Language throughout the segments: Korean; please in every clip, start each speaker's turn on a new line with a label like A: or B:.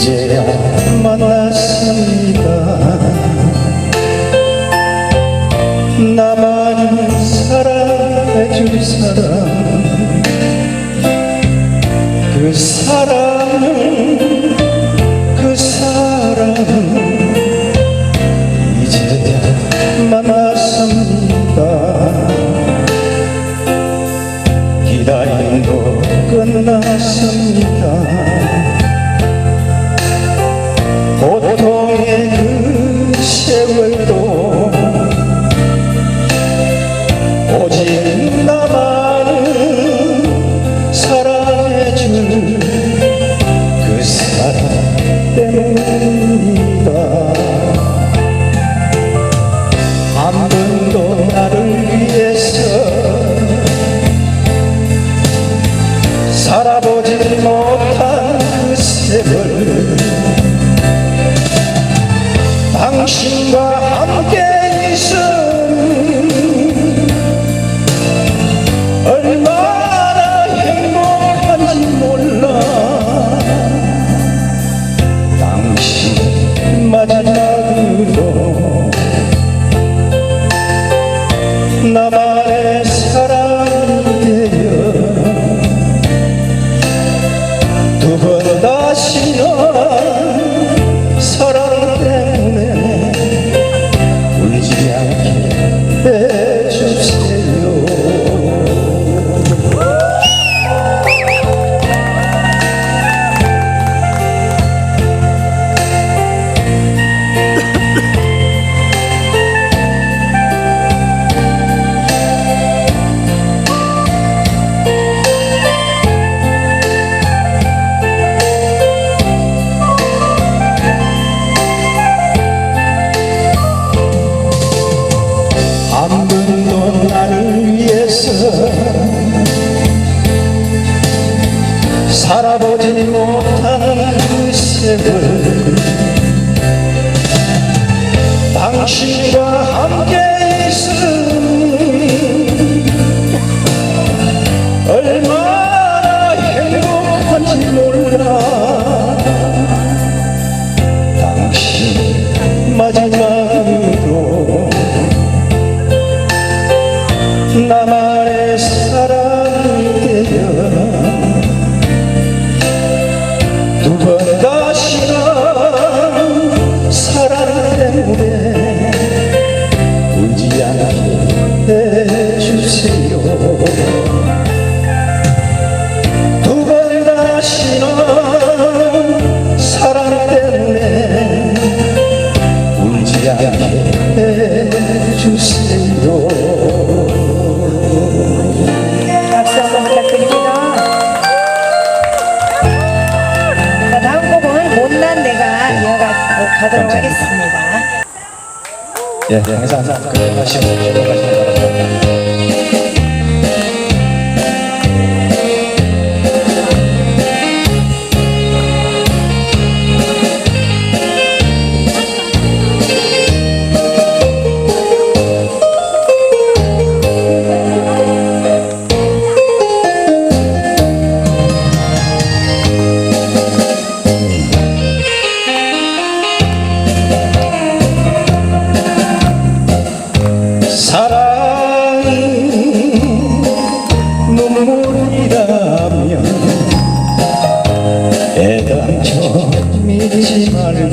A: 이제야 만났습니다. 나만 사랑해줄 사람. 그 사람은 그 사람은 이제야 만났습니다. 기다림도 끝났습니다 당신과 함께 있음. 얼마나 행복한지 몰라. 당신 마지막으로 나만 그 세월 당신과 함께 있음 두 번 다시는 사랑 때문에 울지 않게 해주세요
B: 박수 한번 부탁드립니다. 자, 다음 곡은 못난 내가 이어가도록 하겠습니다.
A: 예, 항상 건강하시고 행복하시길 바랍니다. mi vardı?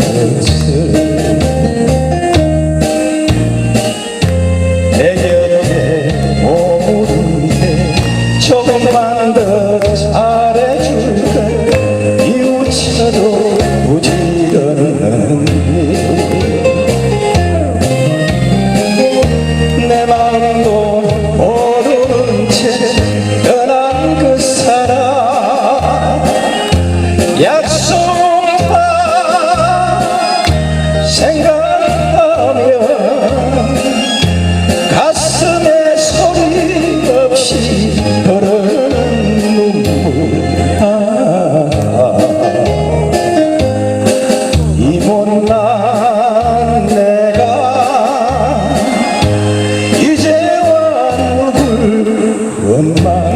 A: Somebody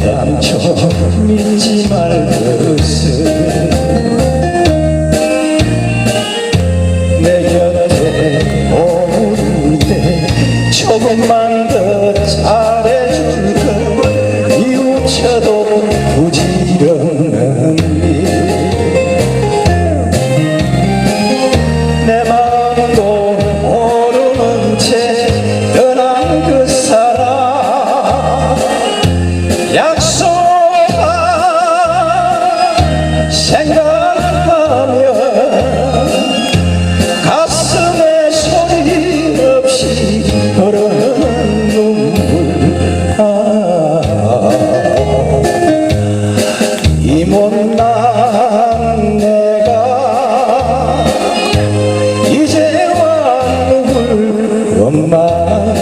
A: 헤엄쳐
B: 밀지 말고 내 곁에 오는데 조금만 더 차. one mile